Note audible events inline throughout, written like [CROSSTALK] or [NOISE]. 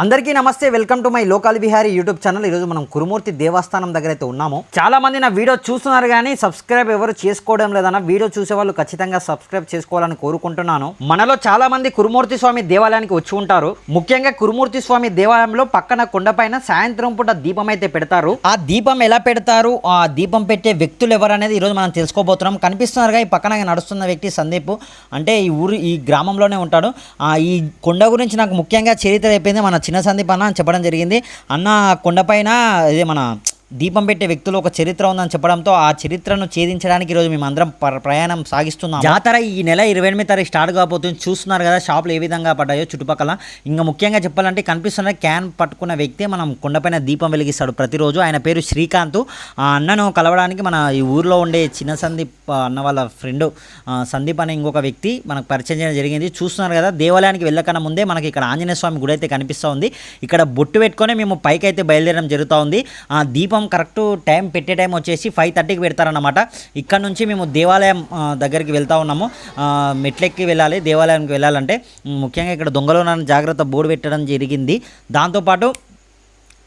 అందరికీ నమస్తే welcome to my local Bihari YouTube channel. ఈరోజు మనం కురుమూర్తి దేవస్థానం దగ్గర అయితే ఉన్నాము. చాలా మంది నా వీడియో చూస్తున్నారు కానీ సబ్స్క్రైబ్ ఎవరు చేసుకోవడం లేదన్న వీడియో చూసే వాళ్ళు ఖచ్చితంగా సబ్స్క్రైబ్ చేసుకోవాలని కోరుకుంటున్నాను. మనలో చాలా మంది కురుమూర్తి స్వామి దేవాలయానికి వచ్చి ఉంటారు. ముఖ్యంగా కురుమూర్తి స్వామి దేవాలయంలో పక్కన కొండపైన సాయంత్రం పూట దీపం అయితే పెడతారు. ఆ దీపం ఎలా పెడతారు? ఆ దీపం పెట్టే వ్యక్తులు ఎవరు అనేది ఈరోజు మనం తెలుసుకోబోతున్నాం. కనిపిస్తున్నారుగా ఈ పక్కన నడుస్తున్న వ్యక్తి సందీప్. అంటే ఈ ఊరు ఈ గ్రామంలోనే ఉంటాడు. ఆ ఈ కొండ గురించి నాకు ముఖ్యంగా చరిత్ర అయిపోయింది మన చిన్న సందీప్ అన్న చెప్పడం జరిగింది. అన్న కొండపైన ఇదే మన దీపం పెట్టే వ్యక్తులు ఒక చరిత్ర ఉందని చెప్పడంతో ఆ చరిత్రను ఛేదించడానికి ఈరోజు మేము అందరం ప్ర- ప్రయాణం సాగిస్తున్నాం జాతర ఈ నెల ఇరవై ఎనిమిది తారీఖు స్టార్ట్ కాబోతుంది. చూస్తున్నారు కదా షాపులు ఏ విధంగా పడ్డాయో చుట్టుపక్కల. ఇంకా ముఖ్యంగా చెప్పాలంటే కనిపిస్తున్న క్యాన్ పట్టుకున్న వ్యక్తి మనం కొండపైన దీపం వెలిగిస్తాడు ప్రతిరోజు. ఆయన పేరు శ్రీకాంత్. ఆ అన్నను కలవడానికి మన ఈ ఊర్లో ఉండే చిన్న సందీప్ అన్న వాళ్ళ ఫ్రెండ్ సందీప్ అనే ఇంకొక వ్యక్తి మనకు పరిచయం చేయడం జరిగింది. చూస్తున్నారు కదా దేవాలయానికి వెళ్ళకన్నా ముందే మనకి ఇక్కడ ఆంజనేయ స్వామి గుడి అయితే కనిపిస్తూ ఉంది. ఇక్కడ బొట్టు పెట్టుకొని మేము పైకి అయితే బయలుదేరడం జరుగుతూ ఉంది. ఆ దీపం కరెక్ట్ టైం పెట్టే టైం వచ్చేసి ఫైవ్ థర్టీకి పెడతారనమాట ఇక్కడ నుంచి మేము దేవాలయం దగ్గరికి వెళ్తా ఉన్నాము. మెట్లెక్కి వెళ్ళాలి దేవాలయానికి వెళ్ళాలంటే. ముఖ్యంగా ఇక్కడ దొంగలో జాగ్రత్త బోర్డు పెట్టడం జరిగింది. దాంతోపాటు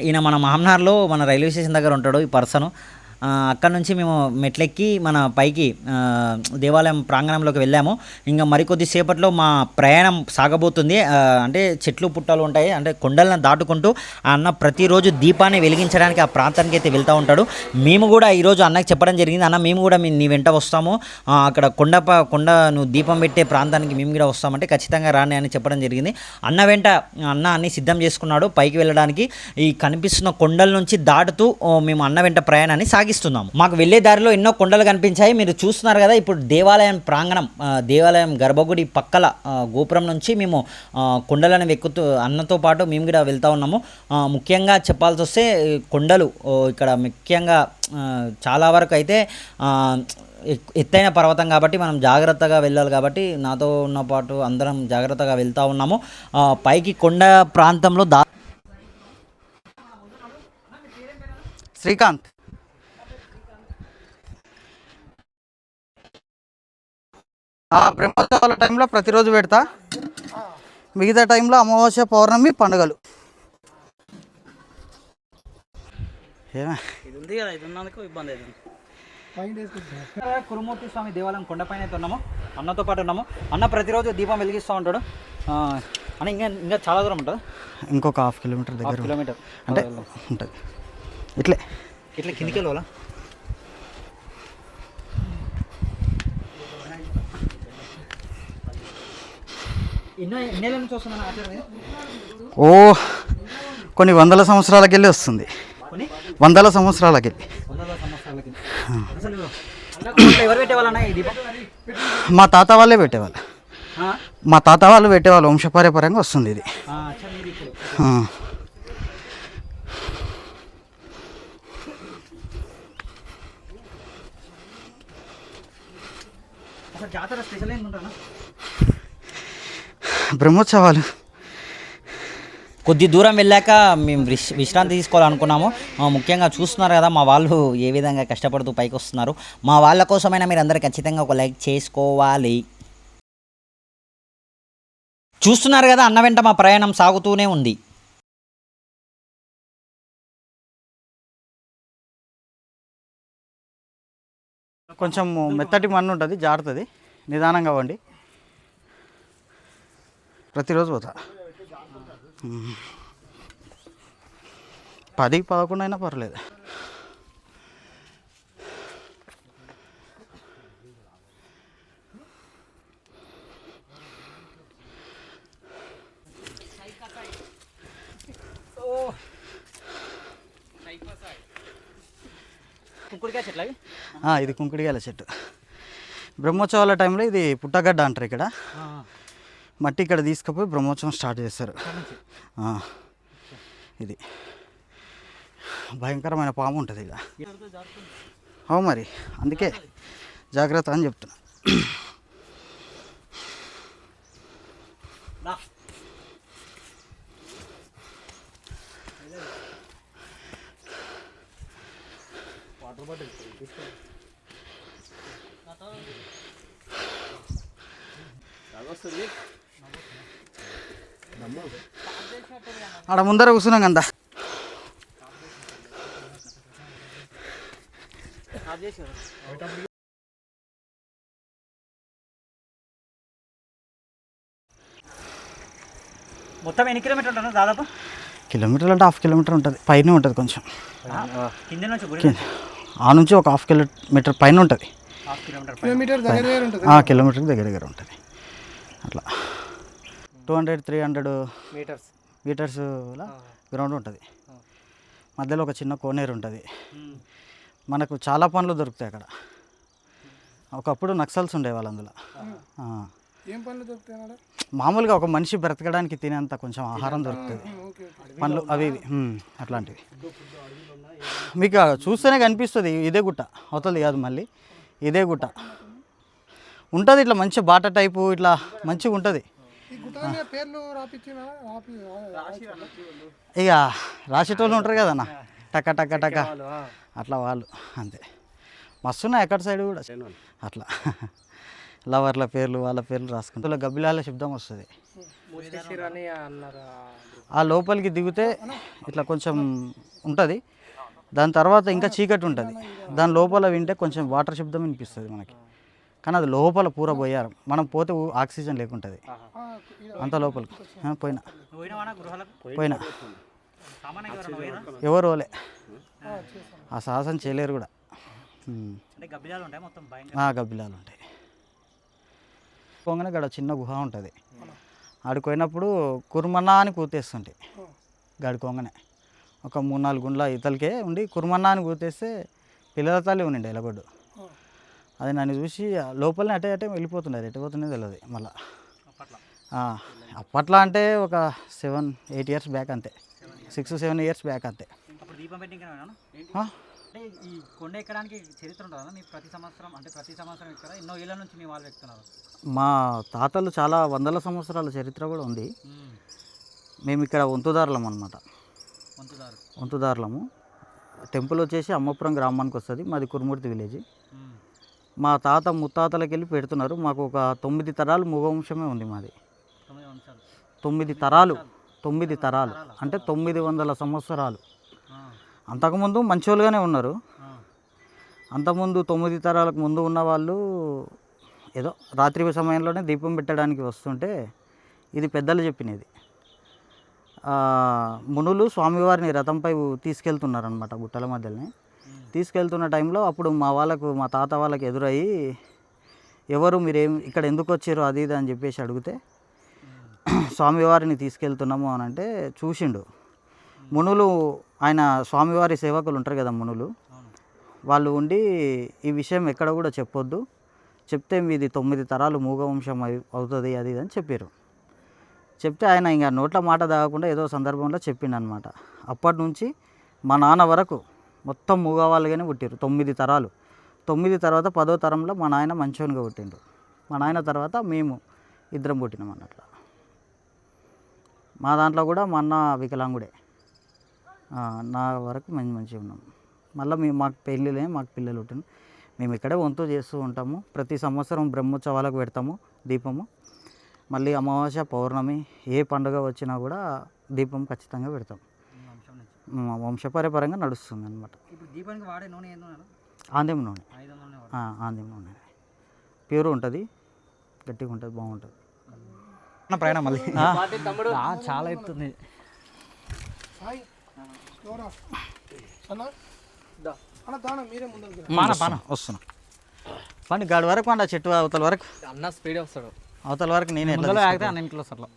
ఈయన మన మామనార్లో మన రైల్వే స్టేషన్ దగ్గర ఉంటాడు ఈ పర్సన్. అక్కడ నుంచి మేము మెట్లెక్కి మన పైకి దేవాలయం ప్రాంగణంలోకి వెళ్ళాము. ఇంకా మరికొద్ది సేపట్లో మా ప్రయాణం సాగబోతుంది. అంటే చెట్లు పుట్టాలు ఉంటాయి. అంటే కొండలను దాటుకుంటూ ఆ అన్న ప్రతిరోజు దీపాన్ని వెలిగించడానికి ఆ ప్రాంతానికి అయితే వెళ్తూ ఉంటాడు. మేము కూడా ఈరోజు అన్నకి చెప్పడం జరిగింది. అన్న మేము కూడా నీ వెంట వస్తాము. అక్కడ కొండ ప- కొండ నువ్వు దీపం పెట్టే ప్రాంతానికి మేము కూడా వస్తామంటే ఖచ్చితంగా రాని అని చెప్పడం జరిగింది. అన్న వెంట అన్న అన్ని సిద్ధం చేసుకున్నాడు పైకి వెళ్ళడానికి. ఈ కనిపిస్తున్న కొండల నుంచి దాటుతూ మేము అన్న వెంట ప్రయాణాన్ని సాగి సాగిస్తున్నాము మాకు వెళ్ళే దారిలో ఎన్నో కొండలు కనిపించాయి. మీరు చూస్తున్నారు కదా ఇప్పుడు దేవాలయం ప్రాంగణం దేవాలయం గర్భగుడి పక్కల గోపురం నుంచి మేము కొండలను ఎక్కుతూ అన్నతో పాటు మేము కూడా వెళ్తూ ఉన్నాము. ముఖ్యంగా చెప్పాల్సి వస్తే కొండలు ఇక్కడ ముఖ్యంగా చాలా వరకు అయితే ఎత్తైన పర్వతం కాబట్టి మనం జాగ్రత్తగా వెళ్ళాలి కాబట్టి నాతో ఉన్న పాటు అందరం జాగ్రత్తగా వెళ్తూ ఉన్నాము. పైకి కొండ ప్రాంతంలో దా శ్రీకాంత్ బ్రహ్మోత్సవాల టైంలో ప్రతిరోజు పెడతా. మిగతా టైంలో అమావాస్య పౌర్ణమి పండుగలు. ఏమే? ఇది ఉంది కదా ఇది ఉన్నందుకు ఇబ్బంది అవుతుంది. కురుమూర్తి స్వామి దేవాలయం కొండపైన అయితే ఉన్నాము. అన్నతో పాటు ఉన్నాము. అన్న ప్రతిరోజు దీపం వెలిగిస్తూ ఉంటాడు. ఆ, అన్న ఇంకా ఇంకా చాలా దూరం ఉంటుంది? ఇంకొక హాఫ్ కిలోమీటర్ దగ్గర కిలోమీటర్. అంటే ఉంటుంది. ఇట్లే. ఇట్లా కిందికి వెళ్ళాలా ఎన్నో ఎన్నేళ్ళ నుంచి వస్తున్నాను ఆచారం ఇది? ఓ కొన్ని వందల సంవత్సరాలకి వెళ్ళి వస్తుంది వందల సంవత్సరాలకి వెళ్ళి మా తాత వాళ్ళే పెట్టేవాళ్ళు? మా తాత వాళ్ళు పెట్టేవాళ్ళు వంశపారపర్యంగా వస్తుంది ఇది. జాతర స్పెషల్ ఏంటి ఉంటానా బ్రహ్మోత్సవాలు. కొద్ది దూరం వెళ్ళాక మేము విశ్- విశ్రాంతి తీసుకోవాలనుకున్నాము. ముఖ్యంగా చూస్తున్నారు కదా మా వాళ్ళు ఏ విధంగా కష్టపడుతూ పైకి వస్తున్నారు మా వాళ్ళ కోసమైనా మీరు అందరు ఖచ్చితంగా ఒక లైక్ చేసుకోవాలి. చూస్తున్నారు కదా అన్న వెంట మా ప్రయాణం సాగుతూనే ఉంది. కొంచెం మెత్తటి మన్ను ఉంటుంది జారుతుంది. నిదానంగా వండి ప్రతిరోజు పోతా. పది పదకొండు అయినా పర్లేదు. ఇది కుంకుడిగాల చెట్టు. బ్రహ్మోత్సవాల టైంలో ఇది పుట్టగడ్డ అంటారు ఇక్కడ. మట్టి ఇక్కడ తీసుకుపోయి బ్రహ్మోత్సవం స్టార్ట్ చేస్తారు ఇది. భయంకరమైన పాము ఉంటుంది ఇలా అవు మరి అందుకే జాగ్రత్త అని చెప్తున్నా. ఆడ ముందర కూర్చున్నాం కదా. మొత్తం ఎన్ని కిలోమీటర్ ఉంటుంది దాదాపు? కిలోమీటర్ అంటే హాఫ్ కిలోమీటర్ ఉంటుంది. పైన ఉంటుంది కొంచెం. కింద నుంచి ఆ నుంచి ఒక హాఫ్ కిలోమీటర్ పైన ఉంటుంది. హాఫ్ కిలోమీటర్ కిలోమీటర్ దగ్గర దగ్గర ఉంటుంది. ఆ కిలోమీటర్కి దగ్గర దగ్గర ఉంటుంది. అట్లా. Two hundred three hundred meters. Meters ground ఉంటుంది. మధ్యలో ఒక చిన్న కోనేరు ఉంటుంది. మనకు చాలా పనులు దొరుకుతాయి అక్కడ. ఒకప్పుడు నక్సల్స్ ఉండేవాళ్ళు అందులో. ఏం పనులు దొరుకుతాయి మామూలుగా ఒక మనిషి బ్రతకడానికి తినేంత కొంచెం ఆహారం దొరుకుతుంది. పండ్లు అవి అట్లాంటివి. మీకు చూస్తేనే కనిపిస్తుంది ఇదే గుట్ట. అవుతుంది కాదు మళ్ళీ. ఇదే గుట్ట. ఉంటుంది ఇట్లా మంచి బాట టైపు ఇట్లా మంచిగా ఉంటుంది. ఇక రాసేటోళ్ళు ఉంటారు కదన్న? టక్క టక్క టక్క అట్లా వాళ్ళు అంతే. మస్తున్నాయి ఎక్కడ సైడ్ కూడా. అట్లా. లవర్ల పేర్లు వాళ్ళ పేర్లు రాసుకుంటే. గబ్బిలాల శబ్దం వస్తుంది. ఆ లోపలికి దిగితే ఇట్లా కొంచెం ఉంటుంది. దాని తర్వాత ఇంకా చీకటి ఉంటుంది. దాని లోపల వింటే కొంచెం వాటర్ శబ్దం వినిపిస్తుంది మనకి. కానీ అది లోపల పూర పోయారు మనం పోతే ఆక్సిజన్ లేకుంటుంది. అంత లోపలికి. ఆ, పోయినా. పోయినా? ఎవరు? ఓలే ఆ సాహసం చేయలేరు కూడా. ఉంటాయి గబ్బిలాలు ఉంటాయి. పోగానే గడ చిన్న గుహ ఉంటుంది. ఆడికి పోయినప్పుడు కుర్మన్నా అని కూతేస్తుంటాయి గడుకోగానే ఒక మూడు నాలుగు గుండ్ల ఇతలకే ఉండి కుర్మన్నా అని కూతేస్తే పిల్లల తల్లి ఉండి ఎలగొడ్డు. అది నన్ను చూసి లోపలనే అటే అటే వెళ్ళిపోతుండే. ఎటు పోతుండే తెలియదు మళ్ళా. అప్పట్లో. అంటే ఒక సెవెన్ ఎయిట్ ఇయర్స్ బ్యాక్ అంతే. సిక్స్ సెవెన్ ఇయర్స్ బ్యాక్ అంతే. ఈ కొండ ఎక్కడానికి చరిత్ర మీ ప్రతి సంవత్సరం అంటే ప్రతి సంవత్సరం ఇక్కడ ఎన్నో ఏళ్ళ నుంచి మీ వాళ్ళు ఎక్కుతున్నారు మా తాతలు చాలా వందల సంవత్సరాల చరిత్ర కూడా ఉంది. మేము. ఇక్కడ వంతుదారులం అనమాట వంతుదారు. వంతుదారులము. టెంపుల్ వచ్చేసి అమ్మపురం గ్రామానికి వస్తుంది. మాది కురుమూర్తి విలేజ్. మా తాత ముత్తాతలకి వెళ్ళి పెడుతున్నారు. మాకు ఒక తొమ్మిది తరాలు మూగవంశమే ఉంది మాది. తొమ్మిది తరాలు తొమ్మిది తరాలు. అంటే తొమ్మిది వందల సంవత్సరాలు. అంతకుముందు మంచోళ్ళుగానే ఉన్నారు. అంతకుముందు తొమ్మిది తరాలకు ముందు ఉన్న వాళ్ళు ఏదో రాత్రి సమయంలోనే దీపం పెట్టడానికి వస్తుంటే ఇది పెద్దలు చెప్పినది. మునులు స్వామివారిని రథంపై తీసుకెళ్తున్నారనమాట గుట్టల మధ్యలోనే. తీసుకెళ్తున్న టైంలో అప్పుడు మా వాళ్ళకు మా తాత వాళ్ళకి ఎదురయ్యి ఎవరు మీరేం ఇక్కడ ఎందుకు వచ్చారు అది ఇది అని చెప్పేసి అడిగితే స్వామివారిని తీసుకెళ్తున్నాము అని అంటే చూసిండు. మునులు ఆయన స్వామివారి సేవకులు ఉంటారు కదా మునులు వాళ్ళు ఉండి ఈ విషయం ఎక్కడ కూడా చెప్పొద్దు. చెప్తే మీది తొమ్మిది తరాలు మూగవంశం అవుతుంది అది ఇది అని చెప్పారు చెప్తే ఆయన ఇంకా నోట్ల మాట దాగకుండా ఏదో సందర్భంలో చెప్పిండనమాట అప్పటి నుంచి మా నాన్న వరకు మొత్తం మూగవాళ్ళుగానే పుట్టిరు తొమ్మిది తరాలు. తొమ్మిది తర్వాత పదో తరంలో మా నాయన మంచోనిగా పుట్టిండు. మా నాయన తర్వాత మేము ఇద్దరం పుట్టినాం అన్నట్లు. మా దాంట్లో కూడా మా అన్న వికలాంగుడే. నా వరకు మంచి మంచిగా ఉన్నాం. మళ్ళీ మేము మాకు పెళ్ళిలే మాకు పిల్లలు పుట్టిన మేము ఇక్కడే వంతు చేస్తూ ఉంటాము. ప్రతి సంవత్సరం బ్రహ్మోత్సవాలకు పెడతాము దీపము. మళ్ళీ అమావాస్య పౌర్ణమి ఏ పండుగ వచ్చినా కూడా దీపం ఖచ్చితంగా పెడతాం. వంశపరపరంగా నడుస్తుంది అనమాట ఇప్పుడు దీపానికి వాడే నూనె ఏందో ఆందెం నూనె. ఆందెం ప్యూర్ ఉంటుంది గట్టిగా ఉంటుంది బాగుంటుంది. ప్రయాణం మళ్ళీ. చాలా ఎత్తుంది. ముందరికి పాన వస్తున్నా. పండి గాడి వరకు ఆ చెట్టు అవతల వరకు. అన్న స్పీడ్ వస్తాడు. అవతల వరకు నేనే ఎట్లా ముందులో ఆగితే? అన్న ఇంట్లో సర్లో.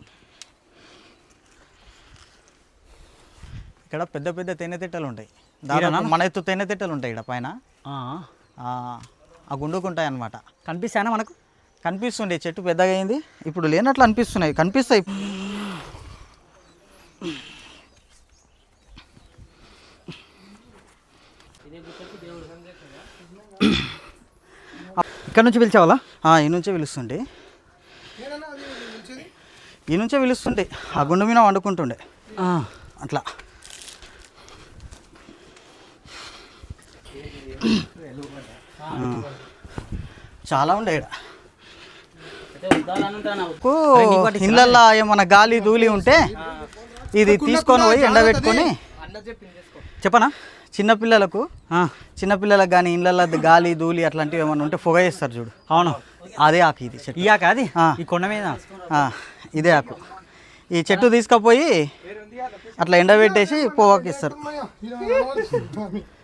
ఇక్కడ పెద్ద పెద్ద తేనె తిట్టలు ఉంటాయి. దాదాపు మన ఎత్తు తేనె తిట్టలు ఉంటాయి ఇక్కడ పైన. ఆ, గుండుకుంటాయి అన్నమాట. కనిపిస్తానా మనకు? కనిపిస్తుండే చెట్టు పెద్దగా అయింది. ఇప్పుడు లేనట్లు అనిపిస్తున్నాయి. కనిపిస్తాయి. ఇక్కడ నుంచి పిలిచేవాళ్ళ? ఆ, ఈ నుంచే పిలుస్తుండే. ఈ నుంచే పిలుస్తుండే. ఆ గుండు మీద వండుకుంటుండే. అట్లా. చాలా ఉండే ఇక్కడ ఇళ్ళల్లో ఏమన్నా గాలి ధూళి ఉంటే ఇది తీసుకొని పోయి ఎండబెట్టుకొని చెప్పనా? చిన్నపిల్లలకు ఆ, చిన్నపిల్లలకు కానీ ఇళ్ళల్లో గాలి ధూళి అట్లాంటివి ఏమైనా ఉంటే పొగ చేస్తారు చూడు. అవును. అదే ఆకు ఇది చెట్టు. ఈ ఆక అది. ఈ కొండ మీద? ఆ, ఇదే ఆకు. ఈ చెట్టు తీసుకుపోయి అట్లా ఎండబెట్టేసి పొగకి ఇస్తారు [LAUGHS]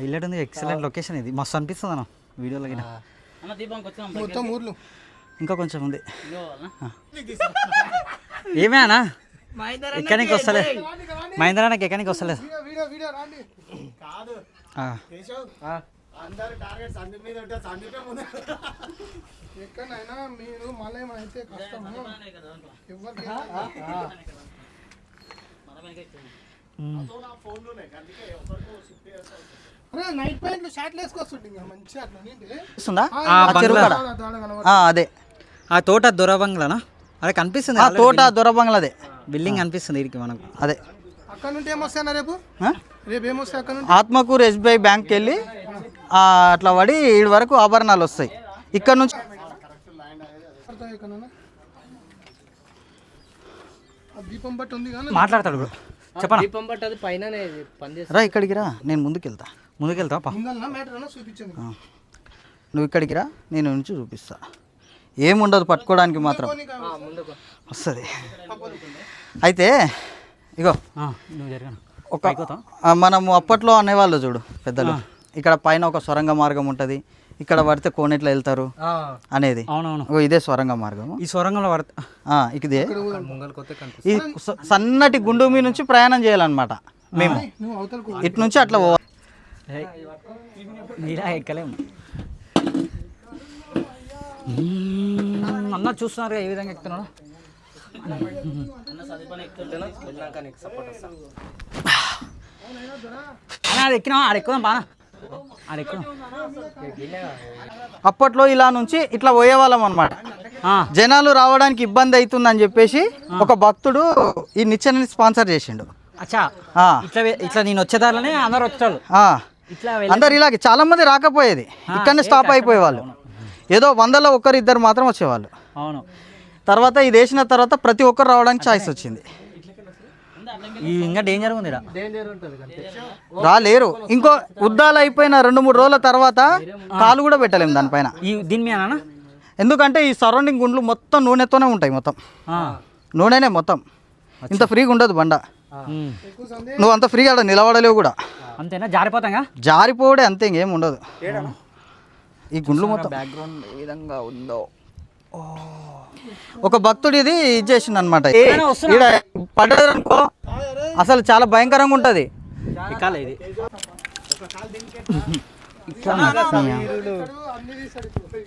ఇల్లట్ ఉంది ఎక్సలెంట్ లొకేషన్ ఇది. మస్తు అనిపిస్తుంది అన్న వీడియోలో. మొత్తం ఊర్లు. ఇంకా కొంచెం ఉంది. ఏమే అన్న? ఎక్కడికి వస్తలే? మహేంద్ర నాకు ఎక్కడికి వస్తలేదు వీడియో వీడియో వీడియో రాండి. ఆ. ఎక్కడైనా మీరు మళ్ళీ అయితే కష్టం ఎవరికి అదే. ఆ తోట దొరబంగ్లానా అదే కనిపిస్తుంది ఆ తోట దొరబంగ్లదే బిల్డింగ్ కనిపిస్తుంది వీడికి మనకు. అదే. అక్కడ నుండి ఏమొస్తాయన్నా రేపు? రేపు ఏమొస్తాయి అక్కడ నుండి? ఆత్మకూరు ఎస్బీఐ బ్యాంక్కి వెళ్ళి ఆ, అట్లా పడి ఈడి వరకు ఆభరణాలు వస్తాయి. ఇక్కడ నుంచి దీపం బట్టి ఉంది కానీ మాట్లాడతాడు బ్రో. చెప్పనా? దీపం బట్టి అది పైన పనిచేస్తుంది రా ఇక్కడికి రా. నేను ముందుకు వెళ్తా ముందుకెళ్తావా పా. ముందల్నా మ్యాటర్ అన్నా చూపించండి. నువ్వు ఇక్కడికి రా నేను నుంచి చూపిస్తా. ఏముండదు పట్టుకోవడానికి మాత్రం. వస్తుంది. అయితే ఇగో. ఆ, నువ్వు జరగను. ఒక మనము అప్పట్లో అనేవాళ్ళు చూడు పెద్దలు. ఇక్కడ పైన ఒక సొరంగ మార్గం ఉంటుంది. ఇక్కడ పడితే కోనెట్లా వెళ్తారు అనేది. అవునవును. ఇదే సొరంగ మార్గము ఈ సొరంగంలో పడతా ఆ, ఇదే ఈ స- సన్నటి గుండు మీ నుంచి ప్రయాణం చేయాలన్నమాట. మేము. ఇటు నుంచి అట్లా పోవాలి నీలా ఎక్కలేము. అన్న చూస్తున్నారు ఏ విధంగా ఎక్కుతున్నాడు? అది ఎక్కినా ఆడ ఎక్కుదాం ఎక్కుదాం అప్పట్లో ఇలా నుంచి ఇట్లా పోయేవాళ్ళం అనమాట ఆ, జనాలు రావడానికి ఇబ్బంది అవుతుందని చెప్పేసి ఒక భక్తుడు ఈ నిచ్చెనని స్పాన్సర్ చేసిండు. అచ్చా. ఇట్లా నేను వచ్చేదారిలోనే అందరు వచ్చారు ఆ. ఇట్లా అందరు ఇలాగే చాలా మంది రాకపోయేది ఇక్కడనే స్టాప్ అయిపోయేవాళ్ళు. ఏదో వందలో ఒక్కరు ఇద్దరు మాత్రం వచ్చేవాళ్ళు. అవును. తర్వాత ఇది వేసిన తర్వాత ప్రతి ఒక్కరు రావడానికి ఛాయిస్ వచ్చింది. ఇంకా డేంజర్ ఉంది అంతే రాలేరు. ఇంకో ఉద్దాలు అయిపోయిన రెండు మూడు రోజుల తర్వాత కాలు కూడా పెట్టలేము దానిపైన. ఈ దీని మీద ఎందుకంటే ఈ సరౌండింగ్ గుండ్లు మొత్తం నూనెతోనే ఉంటాయి మొత్తం. నూనెనే మొత్తం. ఇంత ఫ్రీగా ఉండదు బండ. నువ్వు అంత ఫ్రీగా నిలబడలేవు కూడా. అంతేనా? జారిపోతాంగా? జారిపోవడే అంతే ఇంకేం ఉండదు. ఈ గుండ్లు మొత్తం. బ్యాక్గ్రౌండ్ ఏ విధంగా ఉందో? ఒక భక్తుడు ఇది ఇది చేసిండు అనమాట? పడ్డదనుకో అసలు చాలా భయంకరంగా ఉంటుంది.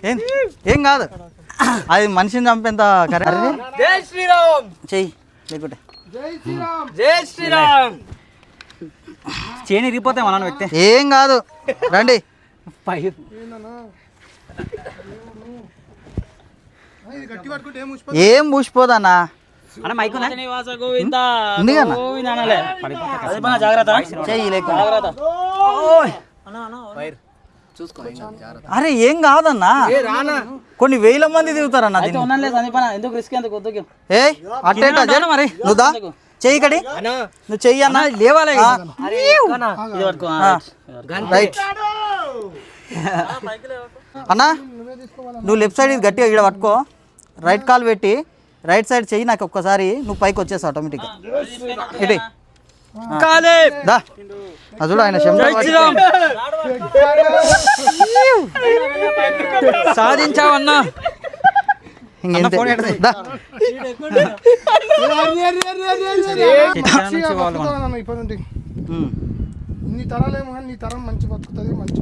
ఏం ఏం కాదు. అది మనిషిని చంపేంత కరె జై శ్రీరామ్. చెయ్యి లేకుంటే. జై శ్రీరామ్. జై శ్రీరామ్. చేని ఇరిగిపోతాయి మన వ్యక్తి. ఏం కాదు. రండి పై ఏందన్నా ఆ, ఇది గట్టి పట్టుకుంటే ఏం పూసిపోదన్నా అరే ఏం కాదన్నా? కొన్ని వేల మంది దిగుతారన్న ఎందుకు రిస్క్ ఎందుకు? ఏ అట్టేట మరి. చెయ్యి కడి నువ్వు చెయ్యి అన్న. లేవాలి రైట్. అన్నా నువ్వు లెఫ్ట్ సైడ్ ఇది గట్టిగా ఇక్కడ పట్టుకో. రైట్ కాల్ పెట్టి రైట్ సైడ్ చెయ్యి నాకు ఒక్కసారి నువ్వు పైకి వచ్చేస్తావు ఆటోమేటిక్గా ఇటు. దా. చూడు ఆయన సాధించావన్నా. నీ తరాలేమో నీ తరం మంచి బతుకుతుంది మంచి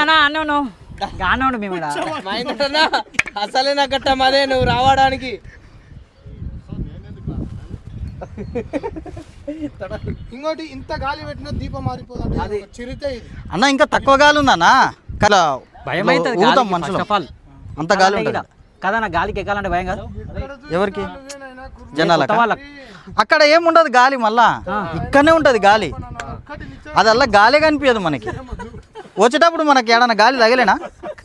అన్న అన్నావు గానే ఉండు మేము. అసలే నా కట్టం అదే నువ్వు రావడానికి. ఇంకోటి ఇంత గాలి పెట్టినా దీపం మారిపోదండి అది చిరితే ఇది. అన్న ఇంకా తక్కువ గాలి ఉందన్నా కల భయం అవుతుంది ఊతాం మనుషులు. అంత గాలి ఉంటుంది కదన్న గాలికి ఎక్కాలంటే భయం కాదు. ఎవరికి? జనాలక? వాళ్ళకి. అక్కడ ఏముండదు గాలి మళ్ళా. ఇక్కడనే ఉంటది గాలి. ఒక్కటి నిచ్చ అది అలా గాలే కనిపించదు మనకి. వచ్చేటప్పుడు మనకి ఏడన్నా గాలి తగిలేనా?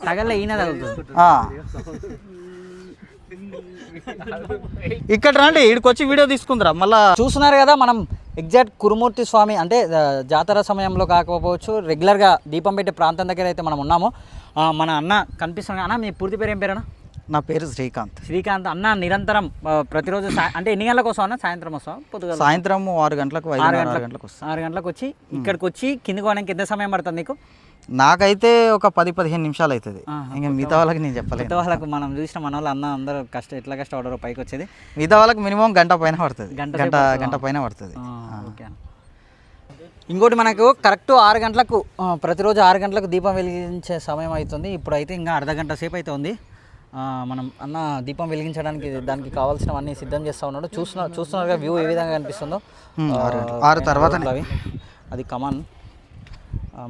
తగలే ఈయన తగులుతుంది. ఇక్కడ రండి ఇక్కడికి వచ్చి వీడియో తీసుకుందిరా. మళ్ళా చూస్తున్నారు కదా మనం ఎగ్జాక్ట్ కురుమూర్తి స్వామి అంటే జాతర సమయంలో కాకపోవచ్చు రెగ్యులర్గా దీపం పెట్టే ప్రాంతం దగ్గర అయితే మనం ఉన్నాము. మన అన్న కనిపిస్తుంది అన్న మీ పూర్తి పేరు ఏం పేరు అన్న? నా పేరు శ్రీకాంత్. శ్రీకాంత్. అన్న నిరంతరం ప్రతిరోజు అంటే ఎన్ని గంటలకు వస్తావు అన్న? సాయంత్రం వస్తావు? పొద్దుగా సాయంత్రం ఆరు గంటలకు ఆరు గంటలకు ఆరు గంటలకు వచ్చి ఇక్కడికి వచ్చి కిందికి పోవడానికి ఎంత సమయం పడుతుంది నీకు? నాకైతే ఒక పది పదిహేను నిమిషాలు అవుతుంది ఇంకా మిగతా వాళ్ళకి నేను చెప్పలేను. కొత్త వాళ్ళకు మనం చూసిన మన వాళ్ళు అన్న అందరూ కష్ట ఎట్లా కష్టపడరు పైకి వచ్చేది మిగతా వాళ్ళకి మినిమం గంట పైన పడుతుంది. గంట గంట గంట పైన పడుతుంది. ఇంకోటి మనకు కరెక్ట్ ఆరు గంటలకు ప్రతిరోజు ఆరు గంటలకు దీపం వెలిగించే సమయం అవుతుంది ఇప్పుడు అయితే ఇంకా అర్ధ గంట సేపు అయితే ఉంది. మనం అన్న దీపం వెలిగించడానికి దానికి కావాల్సినవన్నీ సిద్ధం చేస్తూ ఉన్నాడు. చూస్తున్నారు చూస్తున్నారుగా వ్యూ ఏ విధంగా కనిపిస్తుందో. ఆరు తర్వాత అది కమాన్.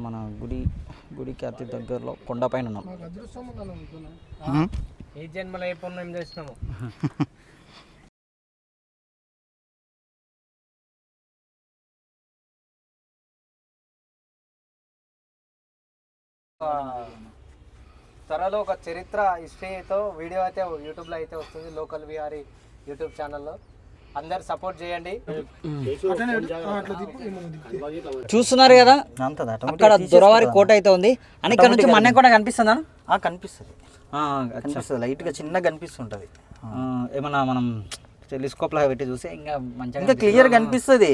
మన గుడి గుడికి అతి దగ్గరలో కొండపైన ఉన్నాం జన్మలో ఏ పుణ్యం చేసినాము. త్వరలో ఒక చరిత్ర హిస్టరీతో వీడియో అయితే యూట్యూబ్లో అయితే వస్తుంది లోకల్ విహారీ యూట్యూబ్ ఛానల్లో. అందరు సపోర్ట్ చేయండి. చూస్తున్నారు కదా? అక్కడ దొరవారి కోట అయితే ఉంది. అని ఇక్కడ నుంచి మన్నె కూడా కనిపిస్తుందా? ఆ, కనిపిస్తుంది. కనిపిస్తుంది. లైట్గా చిన్నగా కనిపిస్తుంటుంది. ఏమన్నా మనం టెలిస్కోప్ లాగా పెట్టి చూస్తే ఇంకా మంచిగా ఇంకా క్లియర్ కనిపిస్తుంది.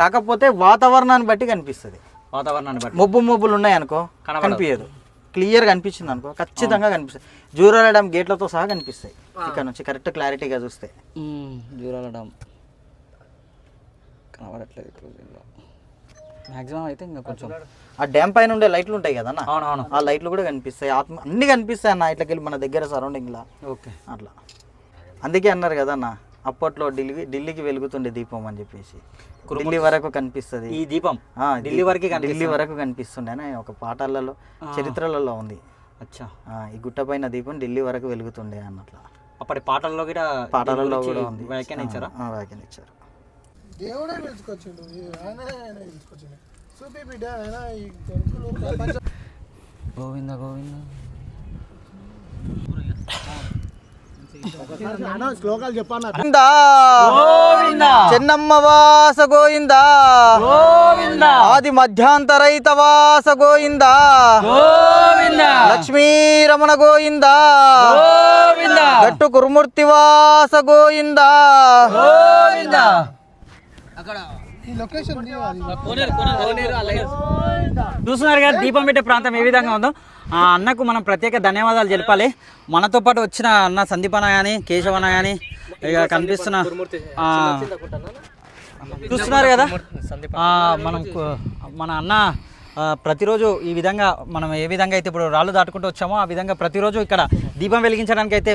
కాకపోతే వాతావరణాన్ని బట్టి కనిపిస్తుంది. వాతావరణాన్ని బట్టి. మబ్బు మబ్బులు ఉన్నాయి అనుకో. కనిపించదు క్లియర్ కనిపించింది అనుకో ఖచ్చితంగా కనిపిస్తుంది. జూరాల డ్యామ్ గేట్లతో సహా కనిపిస్తాయి. ఇక్కడ నుంచి కరెక్ట్ క్లారిటీగా చూస్తే. జూరాల డామ్. కనబడట్లేదు ఇప్పుడు మ్యాక్సిమం అయితే ఇంకా కొంచెం. ఆ డ్యామ్ పైన ఉండే లైట్లు ఉంటాయి కదా అవునవును ఆ లైట్లు కూడా కనిపిస్తాయి. ఆత్మ అన్ని కనిపిస్తాయి అన్న ఇట్లకి వెళ్ళి మన దగ్గర సరౌండింగ్లా. ఓకే. అట్లా. అందుకే అన్నారు కదా అన్న అప్పట్లో ఢిల్లీ ఢిల్లీకి వెలుగుతుండే దీపం అని చెప్పేసి. ఢిల్లీ వరకు కనిపిస్తుంది. ఈ దీపం? ఢిల్లీ వరకే ఢిల్లీ వరకు కనిపిస్తుండే అని ఒక పాఠాలలో చరిత్రలలో ఉంది. అచ్చా. ఈ గుట్ట పైన దీపం ఢిల్లీ వరకు వెలుగుతుండే అన్నట్ల. అప్పటి పాటల్లో కూడా పాఠాలలో కూడా ఉంది. వ్యాఖ్యానించారా? ఆ, వ్యాఖ్యానించారు. దేవుడే పిలుచుకొచ్చిండు. ఆయనే బిడ్డ ఆయన ఈ కొడుకులు ప్రపంచం గోవింద గోవింద. శ్లోకాలు చెప్పాను గోవిందా. చెన్నమ్మ వాస గోయిందా గోవింద. ఆది మధ్యాంతరైత వాస గోయిందా గోవింద. లక్ష్మీ రమణ గోయిందా గోవింద. గట్టు కురుమూర్తి వాస గోయిందా లొకేషన్ చూస్తున్నారు కదా దీపం పెట్టే ప్రాంతం ఏ విధంగా ఉందో. ఆ అన్నకు మనం ప్రత్యేక ధన్యవాదాలు తెలిపాలి మనతో పాటు వచ్చిన అన్న సందీపన కానీ కేశవన కానీ ఇక కనిపిస్తున్న ఆ, చూస్తున్నారు కదా? ఆ, మనం మన అన్న ప్రతిరోజు ఈ విధంగా మనం ఏ విధంగా అయితే ఇప్పుడు రాళ్ళు దాటుకుంటూ వచ్చామో ఆ విధంగా ప్రతిరోజు ఇక్కడ దీపం వెలిగించడానికి అయితే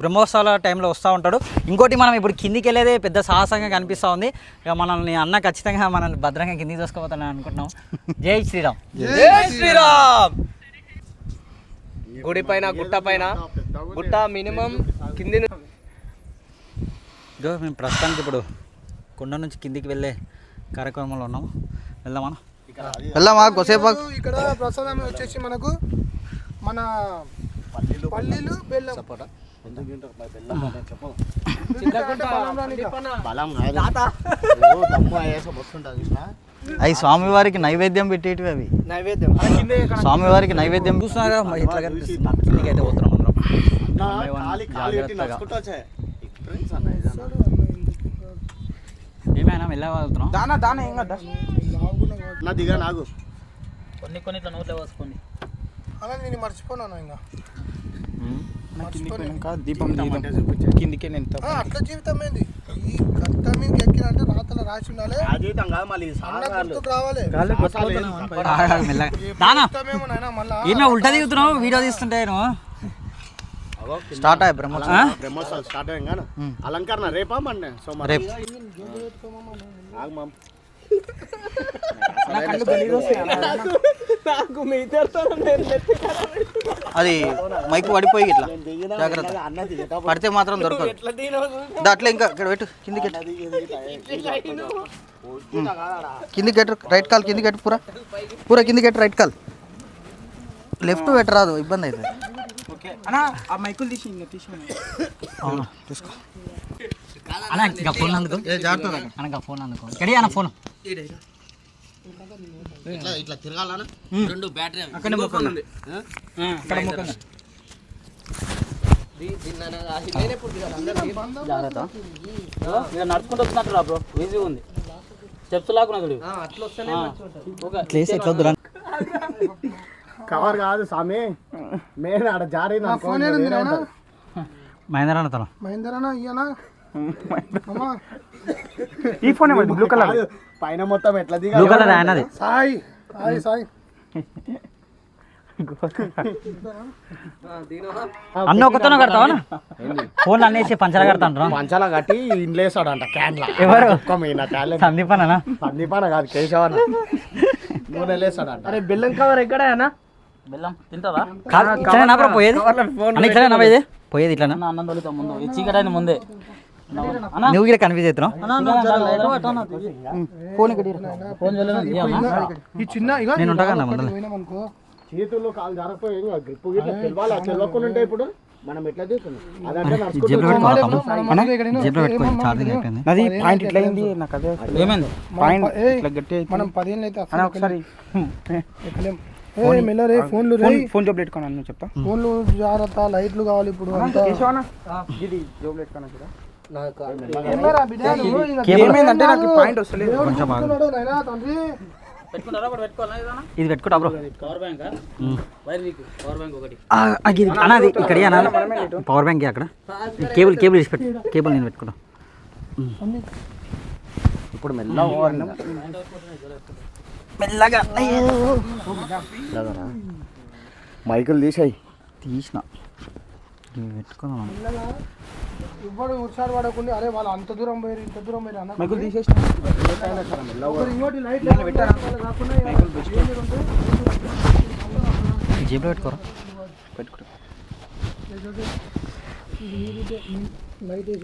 బ్రహ్మోత్సవాల టైంలో వస్తూ ఉంటాడు. ఇంకోటి మనం ఇప్పుడు కిందికి వెళ్ళేదే పెద్ద సాహసంగా కనిపిస్తూ ఉంది. ఇక మనల్ని అన్న ఖచ్చితంగా మనల్ని భద్రంగా కిందికి తీసుకుపోతానని అనుకుంటున్నాం. జై శ్రీరామ్. జై శ్రీరామ్. గుడి పైన గుట్ట పైన గుట్ట మినిమం కింది ను- ఇదో మేము ప్రస్తుతానికి ఇప్పుడు కొండ నుంచి కిందికి వెళ్ళే కార్యక్రమంలో ఉన్నాము వెళ్దామా? వెళ్దామా? కొసేపు ఇక్కడ ప్రసాదం వచ్చేసి మనకు మన పల్లీలు బెల్లం. అవి స్వామివారికి నైవేద్యం పెట్టేటివి అవి. నైవేద్యం. స్వామివారికి నైవేద్యం. చూస్తున్నారా ఇట్లా కనిపిస్తుంది. పోతున్నాం ఏమైనా వెళ్తున్నాం దానా దానా ఏం కదా. నా దిగా నాకు కొన్ని కొన్ని ఇట్లా నోట్లో పోసుకోండి. అలా నేను మర్చిపోనాను ఇంకా. దీపం కిందికి నేను అట్లా జీవితం ఏంది? ఈ కట్ట మీద ఎక్కినంటే రాతల రాసి ఉండాలి. రావాలి. మళ్ళా ఏమే ఉల్టా దిగుతున్నావు వీడియో తీస్తుంటే స్టార్ట్ అయ్యి బ్రహ్మోత్సవం. స్టార్ట్ అయ్యాం కానీ అలంకరణ రేపా మండే? సోమవారం. రేపు. అది మైకు పడిపోయి ఇట్లా. జాగ్రత్త. పడితే మాత్రం దొరకదు. దా, అట్లా ఇంకా ఇక్కడ పెట్టు. కిందికి. కిందికి ఎట్టు రైట్ కాల్ కిందికి ఎట్టు పూరా. పూరా కిందికి ఎట్టు రైట్ కాల్. లెఫ్ట్ పెట్టరాదు ఇబ్బంది అవుతుంది అవును తీసుకో. అన్న ఇంకా ఫోన్ అందుకో. అన్న ఇంకా ఫోన్ అందుకో. కడి అన్న ఫోన్. ఇట్లా ఇట్లా తిరగాలనా? రెండు బ్యాటరీ నడుచుకుంటూ రా బ్రో. ఈజీగా ఉంది. స్టెప్స్ అట్లా కవర్ కాదు స్వామి. మెయిన్ ఆడ ఉంటది. మహేంద్ర అన్న తన ఇయ్యనా అమ్మా. ఈ ఫోన్ బ్లూ కలర్ పైన మొత్తం ఎట్లా బ్లూ దిగా కలర్ ఆయనది. సాయి సాయి సాయి. అన్న ఒకతోనే కడతావా ఫోన్ అన్నేసి పంచల కడతా అంటారా మంచాల కట్టి ఇంట్లో వేస్తాడంట క్యాన్లా. ఎవరు? నా క్యాన్ సందీప్ అన్న సందీపాన కాదు కేశవన్న నూనె వేస్తాడంట అరే బెల్లం కవర్ ఎక్కడ అన్న? బెల్లం తింటావా? ఇట్లనే నా పోయేది? అన్న ఇట్లనే నా పోయేది? పోయేది ఇట్లనే? అన్న అన్నం తొలుతాం ముందు. ఈ చీకటి అయిన ముందే. నువ్వు కూడా కన్ఫ్యూజ్ అవుతున్నావు? ఫోన్ ఈ చిన్న నేను పోయినామనుకో. చేతుల్లో కాలు జారకపోయి గ్రిప్ గిట్ల తెలవాలి తెలవకుండా ఉంటే ఇప్పుడు మనం ఎట్లా తీసుకున్నాం అదంటే జేబులో నడుచుకుంటూ పెట్టుకో తమ్ముడు. మనం ఎక్కడైనా జేబులో పెట్టుకో ఛార్జింగ్ అయిపోయింది. అది పాయింట్ ఇట్లా అయింది నాకు అదే ఏమైంది? పాయింట్ ఇట్లా గట్టి అయితే మనం పదిహేను అయితే అన్న ఒకసారి. [LAUGHS] ఫోన్లు రే. ఫోన్ జాబ్ చెప్తా. ఫోన్లు జాగ్రత్త లైట్లు కావాలి ఇప్పుడు ఇది జాబ్ ఏమైందంటే నాకు పాయింట్ వస్తలేదు. ఇది పెట్టుకుంటా బ్రో. పవర్ బ్యాంక్ వైర్ నీకు పవర్ బ్యాంక్ ఒకటి. అన్నది ఇక్కడ పవర్ బ్యాంక్ అక్కడ? కేబుల్ కేబుల్ తీసి పెట్టు. కేబుల్ నేను పెట్టుకుంటా. ఇప్పుడు మెల్ల మెల్లగా మైకులు తీసాయి. తీసిన. పెట్టుకుందాం ఇవ్వడు ఒకసారి పడకుండా అరే వాళ్ళు అంత దూరం పోయారు ఇంత దూరం పోయారు అన్న మైకులు తీసేసిన? జేబులో పెట్టుకోరా? పెట్టుకుంటా.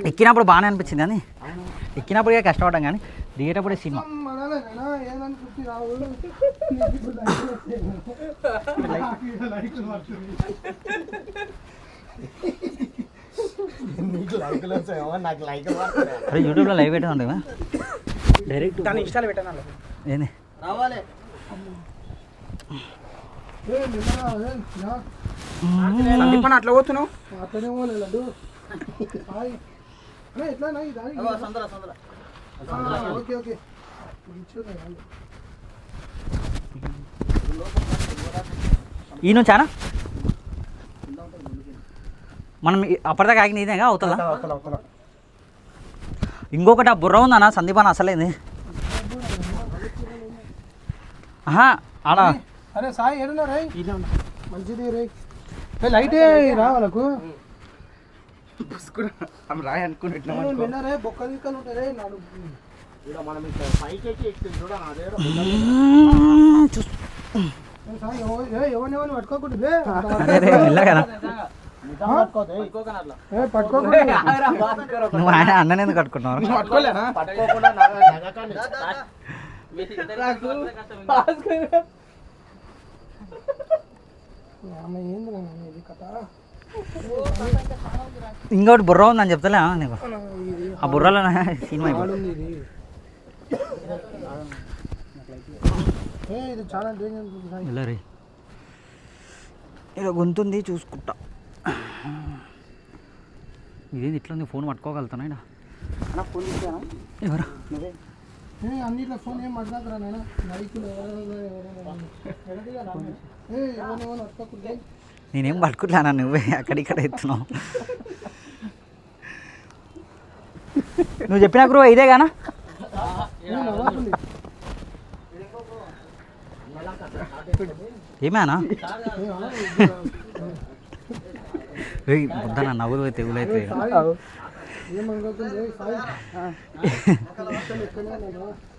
ఎక్కినప్పుడు బాగానే అనిపించింది కానీ ఎక్కినప్పుడు ఇక కష్టపడ్డాం కానీ దిగేటప్పుడే సినిమా. నీకు లైకులు నాకు లైక్ అరే యూట్యూబ్లో లైవ్ పెట్టాను డైరెక్ట్ దాని ఇష్టాలు పెట్టాను ఏంది? రావాలి. అట్లా పోతున్నావు? ఎట్లా సందర సందర ఓకే ఓకే. మంచిగా ఉన్నాయి వాళ్ళు. ఈ నుంచానా మనం అప్పటిదాకా ఆగిన ఇదేగా అవుతుందా? ఇంకొకటి ఆ బుర్ర ఉందన్న సందీపాన అసలేంది ఆహా ఆడ. అరే సాయి ఏడున్నా రే? మంచిది రే. లైట్ రా వాళ్ళకు. రాయి రే బొక్క దిక్కలు ఎవరిని పట్టుకోకూడదు రే. రే నువ్వు ఆయన అన్నని ఎందుకు కథ? ఇంకోటి బుర్ర ఉందని చెప్తలే నీకు. ఆ బుర్రలో సినిమా సాయి. వెళ్ళరి ఇలా గొంతుంది చూసుకుంటా. ఇదేంది ఇట్లా ఉంది? ఫోన్ పట్టుకోగలుగుతానా ఈడ? అన్న ఫోన్ ఎవరా? నువ్వే. అన్నిట్లో ఫోన్ ఏం మాట్లాడతారా నాయన? ఎవరైనా నేనేం పట్టుకుంటానా నువ్వే అక్కడిక్కడ ఎత్తున్నావు. నువ్వు చెప్పిన గురువు ఇదే గానా ఏమేనా బుద్ధ నా నవ్వులు తెగులైతే ఏమనుకోతుంది [LAUGHS]